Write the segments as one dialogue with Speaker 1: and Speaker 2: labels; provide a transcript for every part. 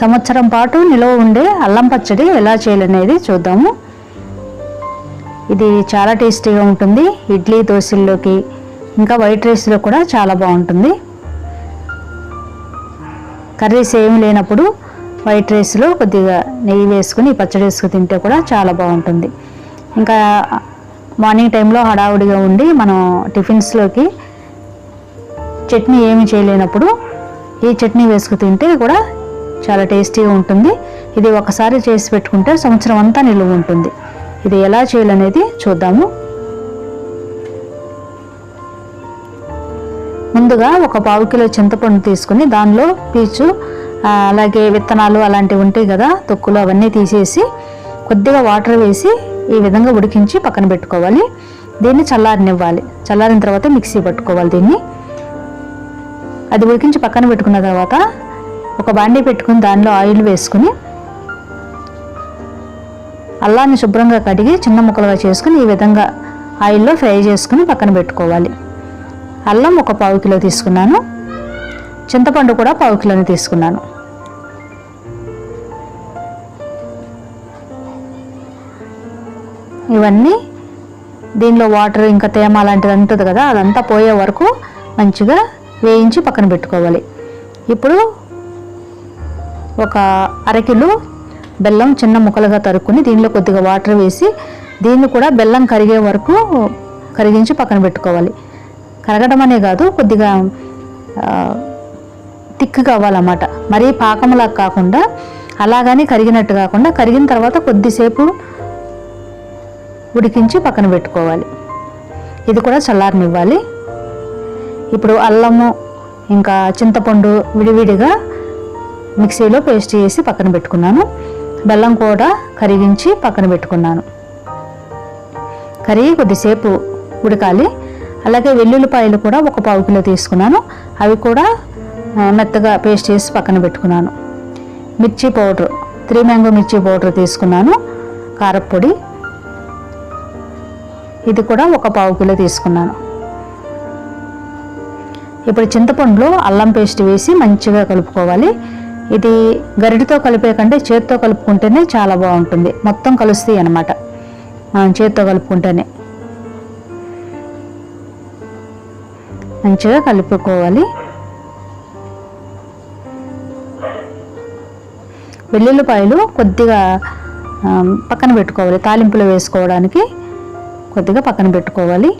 Speaker 1: సంవత్సరం పాటు నిలవ ఉండే అల్లం పచ్చడి ఎలా చేయాలనేది చూద్దాము. ఇది చాలా టేస్టీగా ఉంటుంది. ఇడ్లీ దోశల్లోకి ఇంకా వైట్ రైస్లో కూడా చాలా బాగుంటుంది. కర్రీస్ ఏమి లేనప్పుడు వైట్ రైస్లో కొద్దిగా నెయ్యి వేసుకుని పచ్చడి వేసుకుని తింటే కూడా చాలా బాగుంటుంది. ఇంకా మార్నింగ్ టైంలో హడావుడిగా ఉండి మనం టిఫిన్స్లోకి చట్నీ ఏమి చేయలేనప్పుడు ఈ చట్నీ వేసుకు తింటే కూడా చాలా టేస్టీగా ఉంటుంది. ఇది ఒకసారి చేసి పెట్టుకుంటే సంవత్సరం అంతా నిలువ ఉంటుంది. ఇది ఎలా చేయాలనేది చూద్దాము. ముందుగా ఒక పావు కిలో చింతపండు తీసుకుని దానిలో పీచు అలాగే విత్తనాలు అలాంటివి ఉంటాయి కదా తొక్కులు అవన్నీ తీసేసి కొద్దిగా వాటర్ వేసి ఈ విధంగా ఉడికించి పక్కన పెట్టుకోవాలి. దీన్ని చల్లారనివ్వాలి. చల్లారిన తర్వాత మిక్సీ పట్టుకోవాలి దీన్ని. అది ఉడికించి పక్కన పెట్టుకున్న తర్వాత ఒక బాండీ పెట్టుకుని దానిలో ఆయిల్ వేసుకుని అల్లాన్ని శుభ్రంగా కడిగి చిన్న ముక్కలుగా చేసుకుని ఈ విధంగా ఆయిల్లో ఫ్రై చేసుకుని పక్కన పెట్టుకోవాలి. అల్లం ఒక పావు కిలో తీసుకున్నాను. చింతపండు కూడా పావు కిలోని తీసుకున్నాను. ఇవన్నీ దీనిలో వాటర్ ఇంకా తేమ అలాంటిది ఉంటుంది కదా అదంతా పోయే వరకు మంచిగా వేయించి పక్కన పెట్టుకోవాలి. ఇప్పుడు ఒక అరకిలో బెల్లం చిన్న ముక్కలుగా తరుక్కుని దీనిలో కొద్దిగా వాటర్ వేసి దీన్ని కూడా బెల్లం కరిగే వరకు కరిగించి పక్కన పెట్టుకోవాలి. కరగడం అనే కాదు కొద్దిగా ఆ, తిక్కుగా అవ్వాలన్నమాట మరీ పాకంలా కాకుండా అలాగని కరిగినట్టు కాకుండా కరిగిన తర్వాత కొద్దిసేపు ఉడికించి పక్కన పెట్టుకోవాలి. ఇది కూడా చల్లారనివ్వాలి. ఇప్పుడు అల్లము ఇంకా చింతపండు విడివిడిగా మిక్సీలో పేస్ట్ చేసి పక్కన పెట్టుకున్నాను. బెల్లం కూడా కరిగించి పక్కన పెట్టుకున్నాను. కరిగి కొద్దిసేపు ఉడకాలి. అలాగే వెల్లుల్లిపాయలు కూడా ఒక పావు కిలో తీసుకున్నాను. అవి కూడా మెత్తగా పేస్ట్ చేసి పక్కన పెట్టుకున్నాను. మిర్చి పౌడర్ త్రీ మ్యాంగో మిర్చి పౌడర్ తీసుకున్నాను కారపొడి. ఇది కూడా ఒక పావు కిలో తీసుకున్నాను. ఇప్పుడు చింతపండులో అల్లం పేస్ట్ వేసి మంచిగా కలుపుకోవాలి. ఇది గరిటితో కలిపే కంటే చేత్తో కలుపుకుంటేనే చాలా బాగుంటుంది. మొత్తం కలుస్తాయి అన్నమాట. మనం చేత్తో కలుపుకుంటేనే. మంచిగా కలుపుకోవాలి. వెల్లుల్లిపాయలు కొద్దిగా పక్కన పెట్టుకోవాలి. తాలింపులో వేసుకోవడానికి కొద్దిగా పక్కన పెట్టుకోవాలి.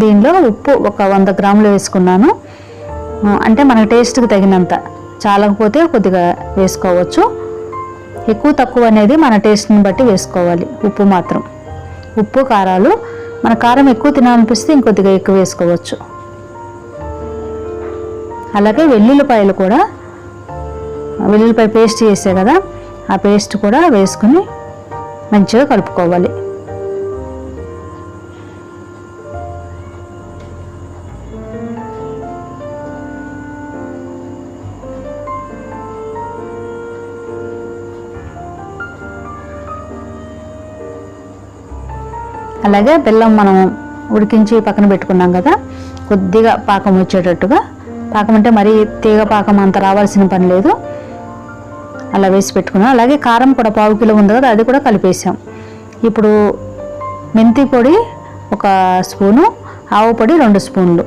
Speaker 1: దీనిలో ఉప్పు ఒక వంద గ్రాములు వేసుకున్నాను. అంటే మన టేస్ట్కి తగినంత. చాలకపోతే కొద్దిగా వేసుకోవచ్చు. ఎక్కువ తక్కువ అనేది మన టేస్ట్ని బట్టి వేసుకోవాలి ఉప్పు మాత్రం. ఉప్పు కారాలు. మన కారం ఎక్కువ తినాలనిపిస్తే ఇంకొద్దిగా ఎక్కువ వేసుకోవచ్చు. అలాగే వెల్లుల్లిపాయలు కూడా. వెల్లుల్లిపాయ పేస్ట్ చేసే కదా ఆ పేస్ట్ కూడా వేసుకుని మంచిగా కలుపుకోవాలి. అలాగే బెల్లం మనం ఉడికించి పక్కన పెట్టుకున్నాం కదా కొద్దిగా పాకం వచ్చేటట్టుగా. పాకం అంటే మరీ తీగ పాకం అంత రావాల్సిన పని లేదు. అలా వేసి పెట్టుకున్నాం. అలాగే కారం కూడా పావు కిలో ఉంది కదా అది కూడా కలిపేసాం. ఇప్పుడు మెంతి పొడి ఒక స్పూను ఆవు పొడి రెండు స్పూన్లు.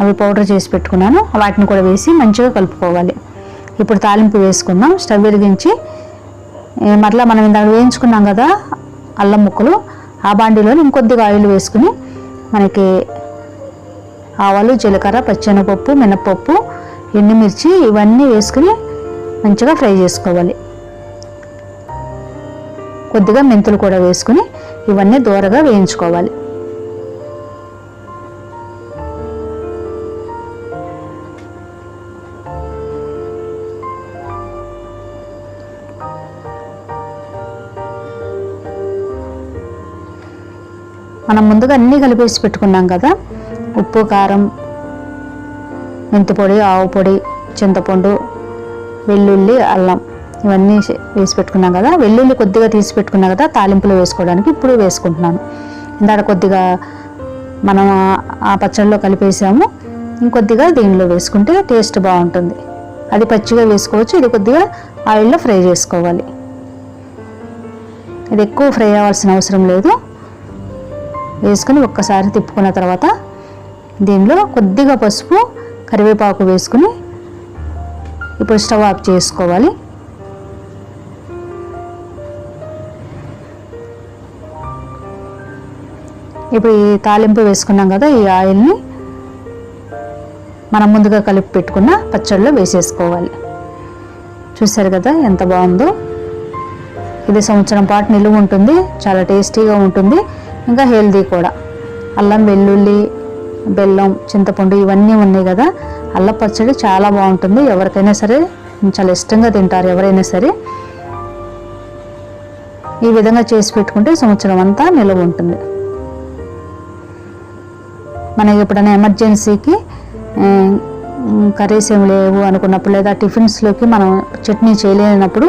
Speaker 1: అవి పౌడర్ చేసి పెట్టుకున్నాను. వాటిని కూడా వేసి మంచిగా కలుపుకోవాలి. ఇప్పుడు తాలింపు వేసుకుందాం. స్టవ్ వెలిగించి మరలా మనం ఇందాక వేయించుకున్నాం కదా అల్లం ముక్కలు ఆ బాండీలో ఇంకొద్దిగా ఆయిల్ వేసుకుని మనకి ఆవాలు జీలకర్ర పచ్చెనపప్పు మినపప్పు ఎండుమిర్చి ఇవన్నీ వేసుకుని మంచిగా ఫ్రై చేసుకోవాలి. కొద్దిగా మెంతులు కూడా వేసుకుని ఇవన్నీ దూరగా వేయించుకోవాలి. మనం ముందుగా అన్నీ కలిపేసి పెట్టుకున్నాం కదా. ఉప్పు కారం మెంతిపొడి ఆవు పొడి చింతపండు వెల్లుల్లి అల్లం ఇవన్నీ వేసి పెట్టుకున్నాం కదా. వెల్లుల్లి కొద్దిగా తీసి పెట్టుకున్నాం కదా తాలింపులో వేసుకోవడానికి ఇప్పుడు వేసుకుంటున్నాను. ఇందాక కొద్దిగా మనం ఆ- ఆ పచ్చడిలో కలిపేసాము. ఇంకొద్దిగా దీనిలో వేసుకుంటే టేస్ట్ బాగుంటుంది. అది పచ్చిగా వేసుకోవచ్చు ఇది కొద్దిగా ఆయిల్లో ఫ్రై చేసుకోవాలి. ఇది ఎక్కువ ఫ్రై అవ్వాల్సిన అవసరం లేదు. వేసుకుని ఒక్కసారి తిప్పుకున్న తర్వాత దీనిలో కొద్దిగా పసుపు కరివేపాకు వేసుకుని ఇప్పుడు స్టవ్ ఆఫ్ చేసుకోవాలి. ఇప్పుడు ఈ తాలింపు వేసుకున్నాం కదా ఈ ఆయిల్ని మనం ముందుగా కలిపి పెట్టుకున్న పచ్చడిలో వేసేసుకోవాలి. చూసారు కదా ఎంత బాగుందో? ఇది సంవత్సరం పాటు నిలువ ఉంటుంది చాలా టేస్టీగా ఉంటుంది. ఇంకా హెల్దీ కూడా. అల్లం వెల్లుల్లి బెల్లం చింతపండు ఇవన్నీ ఉన్నాయి కదా. అల్ల పచ్చడి చాలా బాగుంటుంది. ఎవరికైనా సరే చాలా ఇష్టంగా తింటారు ఎవరైనా సరే. ఈ విధంగా చేసి పెట్టుకుంటే సంవత్సరం అంతా నిల్వ ఉంటుంది. మనకి ఎప్పుడైనా ఎమర్జెన్సీకి కర్రీస్ ఏమి లేవు అనుకున్నప్పుడు లేదా టిఫిన్స్లోకి మనం చట్నీ చేయలేనప్పుడు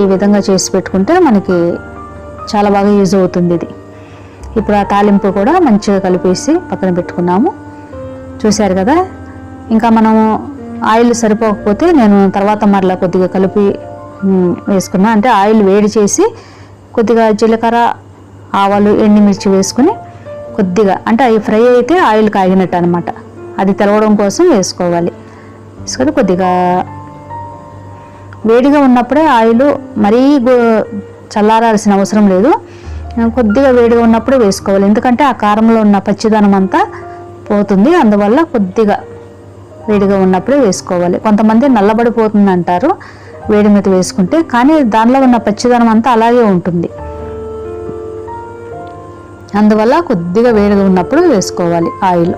Speaker 1: ఈ విధంగా చేసి పెట్టుకుంటే మనకి చాలా బాగా యూజ్ అవుతుంది ఇది. ఇప్పుడు ఆ తాలింపు కూడా మంచిగా కలిపేసి పక్కన పెట్టుకున్నాము. చూశారు కదా? ఇంకా మనము ఆయిల్ సరిపోకపోతే నేను తర్వాత మరలా కొద్దిగా కలిపి వేసుకున్నా. అంటే ఆయిల్ వేడి చేసి కొద్దిగా జీలకర్ర ఆవాలు ఎండుమిర్చి వేసుకుని కొద్దిగా అంటే అవి ఫ్రై అయితే ఆయిల్ కాగినట్టు అనమాట అది తెలవడం కోసం వేసుకోవాలి. వేసుకొని కొద్దిగా వేడిగా ఉన్నప్పుడే ఆయిల్ మరీ చల్లారాల్సిన అవసరం లేదు. కొద్దిగా వేడిగా ఉన్నప్పుడు వేసుకోవాలి. ఎందుకంటే ఆ కారంలో ఉన్న పచ్చిదనం అంతా పోతుంది. అందువల్ల కొద్దిగా వేడిగా ఉన్నప్పుడే వేసుకోవాలి. కొంతమంది నల్లబడిపోతుంది అంటారు వేడి మీద వేసుకుంటే కానీ దానిలో ఉన్న పచ్చిదనం అంతా అలాగే ఉంటుంది. అందువల్ల కొద్దిగా వేడిగా ఉన్నప్పుడు వేసుకోవాలి ఆయిల్.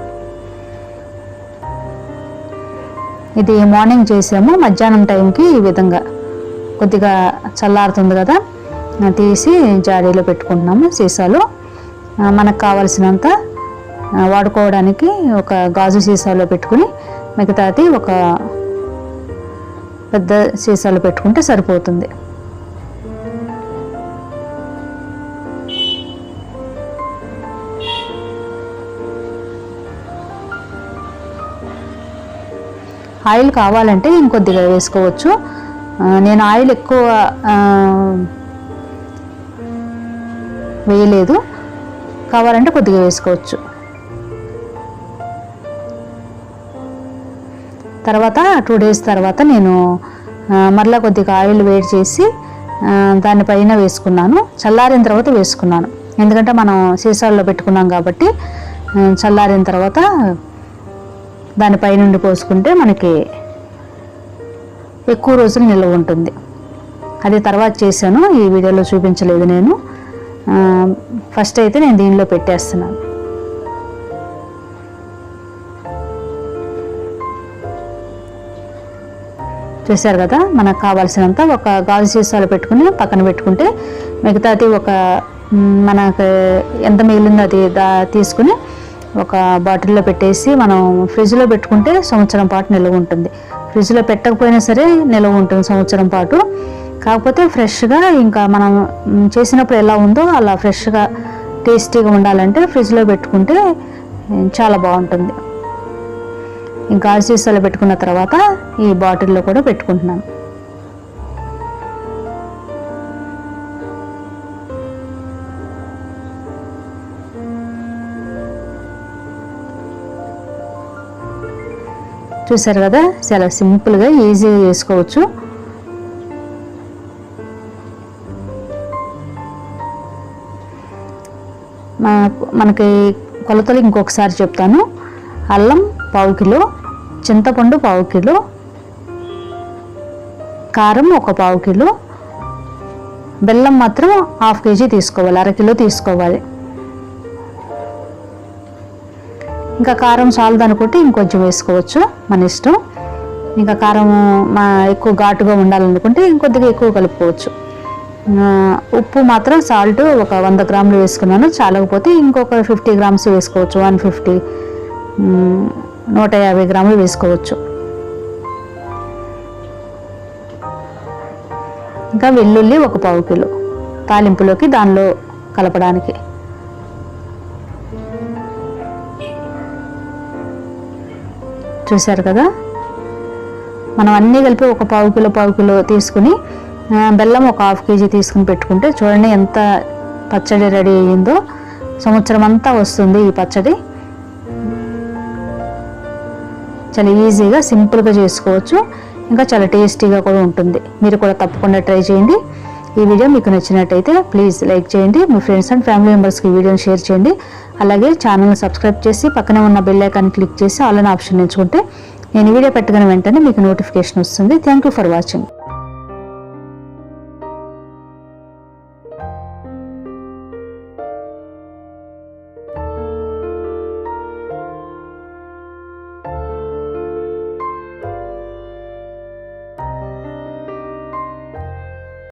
Speaker 1: ఇది మార్నింగ్ చేసాము. మధ్యాహ్నం టైంకి ఈ విధంగా కొద్దిగా చల్లారుతుంది కదా. తీసి జాడీలో పెట్టుకుంటున్నాము సీసాలో. మనకు కావలసినంత వాడుకోవడానికి ఒక గాజు సీసాలో పెట్టుకుని మిగతాది ఒక పెద్ద సీసాలో పెట్టుకుంటే సరిపోతుంది. ఆయిల్ కావాలంటే ఇంకొద్దిగా వేసుకోవచ్చు. నేను ఆయిల్ ఎక్కువ వేయలేదు. కావాలంటే కొద్దిగా వేసుకోవచ్చు. తర్వాత టూ డేస్ తర్వాత నేను మరలా కొద్దిగా ఆయిల్ వేడి చేసి దానిపైన వేసుకున్నాను. చల్లారిన తర్వాత వేసుకున్నాను. ఎందుకంటే మనం సీసాల్లో పెట్టుకున్నాం కాబట్టి చల్లారిన తర్వాత దానిపై నుండి పోసుకుంటే మనకి ఎక్కువ రోజులు నిల్వ ఉంటుంది. అది తర్వాత చేశాను. ఈ వీడియోలో చూపించలేదు నేను. ఫస్ట్ అయితే నేను దీనిలో పెట్టేస్తున్నాను. చూసారు కదా మనకు కావాల్సినంత ఒక గాజు సీసాలు పెట్టుకుని పక్కన పెట్టుకుంటే మిగతాది ఒక మనకు ఎంత మిగిలిందో అది దా తీసుకుని ఒక బాటిల్లో పెట్టేసి మనం ఫ్రిడ్జ్లో పెట్టుకుంటే సంవత్సరం పాటు నిల్వ ఉంటుంది. ఫ్రిడ్జ్లో పెట్టకపోయినా సరే నిల్వ ఉంటుంది సంవత్సరం పాటు. కాకపోతే ఫ్రెష్గా ఇంకా మనం చేసినప్పుడు ఎలా ఉందో అలా ఫ్రెష్గా టేస్టీగా ఉండాలంటే ఫ్రిడ్జ్లో పెట్టుకుంటే చాలా బాగుంటుంది. ఇంకా సీసాలో పెట్టుకున్న తర్వాత ఈ బాటిల్లో కూడా పెట్టుకుంటున్నాను చూసారు కదా చాలా సింపుల్గా ఈజీగా చేసుకోవచ్చు. మనకి కొలతలు ఇంకొకసారి చెప్తాను. అల్లం పావు కిలో చింతపండు పావు కిలో కారం ఒక పావు కిలో బెల్లం మాత్రం హాఫ్ కేజీ తీసుకోవాలి అర కిలో తీసుకోవాలి. ఇంకా కారం చాలదు అనుకుంటే ఇంకొంచెం వేసుకోవచ్చు మన ఇష్టం. ఇంకా కారం మా ఎక్కువ ఘాటుగా ఉండాలనుకుంటే ఇంకొద్దిగా ఎక్కువ కలుపుకోవచ్చు. ఉప్పు మాత్రం సాల్ట్ ఒక వంద గ్రాములు వేసుకున్నాను. చాలకపోతే ఇంకొక ఫిఫ్టీ గ్రామ్స్ వేసుకోవచ్చు. వన్ ఫిఫ్టీ నూట యాభై గ్రాములు వేసుకోవచ్చు. ఇంకా వెల్లుల్లి ఒక పావు కిలో తాలింపులోకి దానిలో కలపడానికి. చూశారు కదా? మనం అన్నీ కలిపి ఒక పావు కిలో పావు కిలో తీసుకుని బెల్లం ఒక హాఫ్ కేజీ తీసుకుని పెట్టుకుంటే చూడండి ఎంత పచ్చడి రెడీ అయ్యిందో. సంవత్సరం అంతా వస్తుంది ఈ పచ్చడి. చాలా ఈజీగా సింపుల్గా చేసుకోవచ్చు. ఇంకా చాలా టేస్టీగా కూడా ఉంటుంది. మీరు కూడా తప్పకుండా ట్రై చేయండి. ఈ వీడియో మీకు నచ్చినట్టయితే ప్లీజ్ లైక్ చేయండి. మీ ఫ్రెండ్స్ అండ్ ఫ్యామిలీ మెంబర్స్కి ఈ వీడియోని షేర్ చేయండి. అలాగే ఛానల్ని సబ్స్క్రైబ్ చేసి పక్కనే ఉన్న బెల్ ఐకాన్ క్లిక్ చేసి ఆల్ ఆప్షన్ ఎంచుకుంటే నేను వీడియో పెట్టగానే వెంటనే మీకు నోటిఫికేషన్ వస్తుంది. Thank you for watching.